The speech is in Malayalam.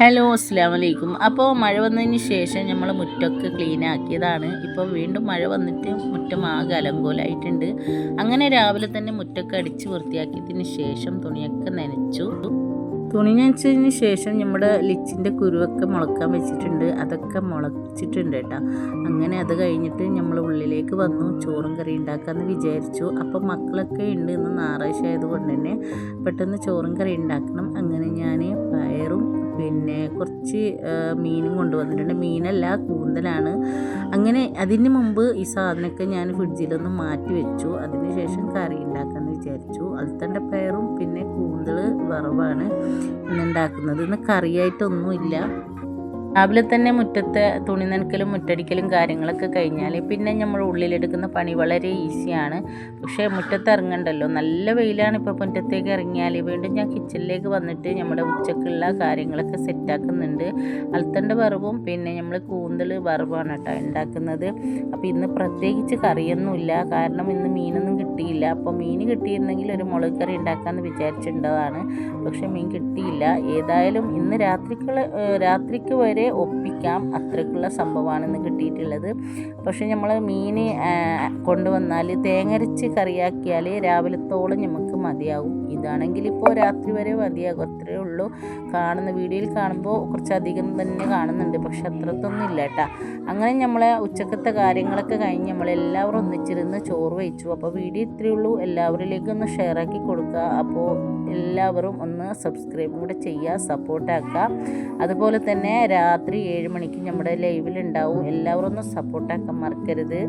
ഹലോ അസ്സാം വലൈക്കും അപ്പോൾ മഴ വന്നതിന് ശേഷം നമ്മൾ മുറ്റമൊക്കെ ക്ലീൻ ആക്കിയതാണ് ഇപ്പോൾ വീണ്ടും മഴ വന്നിട്ട് മുറ്റം ആകെ അലങ്കോലായിട്ടുണ്ട്. അങ്ങനെ രാവിലെ തന്നെ മുറ്റമൊക്കെ അടിച്ച് വൃത്തിയാക്കിയതിന് ശേഷം തുണിയൊക്കെ നനച്ചു. തുണി നനച്ചതിന് ശേഷം നമ്മുടെ ലിച്ചിന്റെ കുരുവൊക്കെ മുളക്കാൻ വെച്ചിട്ടുണ്ട്. അതൊക്കെ മുളച്ചിട്ടുണ്ട് കേട്ടോ. അങ്ങനെ അത് കഴിഞ്ഞിട്ട് നമ്മൾ ഉള്ളിലേക്ക് വന്നു ചോറും കറി ഉണ്ടാക്കാമെന്ന് വിചാരിച്ചു. അപ്പോൾ മക്കളൊക്കെ ഉണ്ട് ഇന്ന് ഞായറാഴ്ച ആയതുകൊണ്ട് തന്നെ പെട്ടെന്ന് ചോറും കറി ഉണ്ടാക്കണം. അങ്ങനെ ഞാൻ പയറും പിന്നെ കുറച്ച് മീനും കൊണ്ടുവന്നിട്ടുണ്ട്. മീനല്ല കൂന്തലാണ്. അങ്ങനെ അതിന് മുമ്പ് ഈ സാധനമൊക്കെ ഞാൻ ഫ്രിഡ്ജിലൊന്ന് മാറ്റി വെച്ചു. അതിന് ശേഷം കറി ഉണ്ടാക്കാമെന്ന് വിചാരിച്ചു. അൽത്തന്റെ പയറും പിന്നെ കൂന്തൽ വറവാണ് ഇന്ന് ഉണ്ടാക്കുന്നത്. ഇന്ന് കറിയായിട്ടൊന്നുമില്ല. രാവിലെ തന്നെ മുറ്റത്തെ തുണി നനക്കലും മുറ്റടിക്കലും കാര്യങ്ങളൊക്കെ കഴിഞ്ഞാൽ പിന്നെ നമ്മൾ ഉള്ളിലെടുക്കുന്ന പണി വളരെ ഈസിയാണ്. പക്ഷേ മുറ്റത്ത് ഇറങ്ങണ്ടല്ലോ. നല്ല വെയിലാണ് ഇപ്പോൾ മുറ്റത്തേക്ക് ഇറങ്ങിയാൽ വീണ്ടും ഞാൻ കിച്ചണിലേക്ക് വന്നിട്ട് നമ്മുടെ ഉച്ചക്കുള്ള കാര്യങ്ങളൊക്കെ സെറ്റാക്കുന്നുണ്ട്. അൽത്തന്റെ വറവും പിന്നെ നമ്മൾ കൂന്തൽ വറവാണ് കേട്ടോ ഉണ്ടാക്കുന്നത്. അപ്പോൾ ഇന്ന് പ്രത്യേകിച്ച് കറിയൊന്നുമില്ല. കാരണം ഇന്ന് മീനൊന്നും കിട്ടിയില്ല. അപ്പോൾ മീൻ കിട്ടിയിരുന്നെങ്കിൽ ഒരു മുളക് കറി ഉണ്ടാക്കാമെന്ന് വിചാരിച്ചിട്ടുള്ളതാണ്. പക്ഷേ മീൻ കിട്ടിയില്ല. ഏതായാലും ഇന്ന് രാത്രിക്കുള്ള രാത്രിക്ക് വരെ ഒപ്പിക്കാം. അത്രയ്ക്കുള്ള സംഭവമാണ് ഇന്ന് കിട്ടിയിട്ടുള്ളത്. പക്ഷേ നമ്മൾ മീൻ കൊണ്ടുവന്നാൽ തേങ്ങരച്ച് കറിയാക്കിയാൽ രാവിലത്തോളം നമുക്ക് മതിയാവും. ഇതാണെങ്കിൽ ഇപ്പോൾ രാത്രി വരെ മതിയാകും. അത്രയേ ഉള്ളൂ. കാണുന്ന വീഡിയോയിൽ കാണുമ്പോൾ കുറച്ചധികം തന്നെ കാണുന്നുണ്ട്. പക്ഷെ അത്രത്തൊന്നും ഇല്ല കേട്ടോ. അങ്ങനെ നമ്മളെ ഉച്ചക്കത്തെ കാര്യങ്ങളൊക്കെ കഴിഞ്ഞ് നമ്മളെല്ലാവരും ഒന്നിച്ചിരുന്ന് ചോറ് വെച്ചു അപ്പോൾ വീഡിയോ ഇത്രയേ ഉള്ളൂ. എല്ലാവരിലേക്കും ഒന്ന് ഷെയർ ആക്കി കൊടുക്കുക. അപ്പോൾ എല്ലാവരും ഒന്ന് സബ്സ്ക്രൈബ് കൂടെ ചെയ്യുക സപ്പോർട്ടാക്കുക അതുപോലെ തന്നെ രാത്രി ഏഴ് മണിക്ക് നമ്മുടെ ലൈവിലുണ്ടാവും എല്ലാവരും ഒന്ന് സപ്പോർട്ടാക്കാൻ മറക്കരുത്.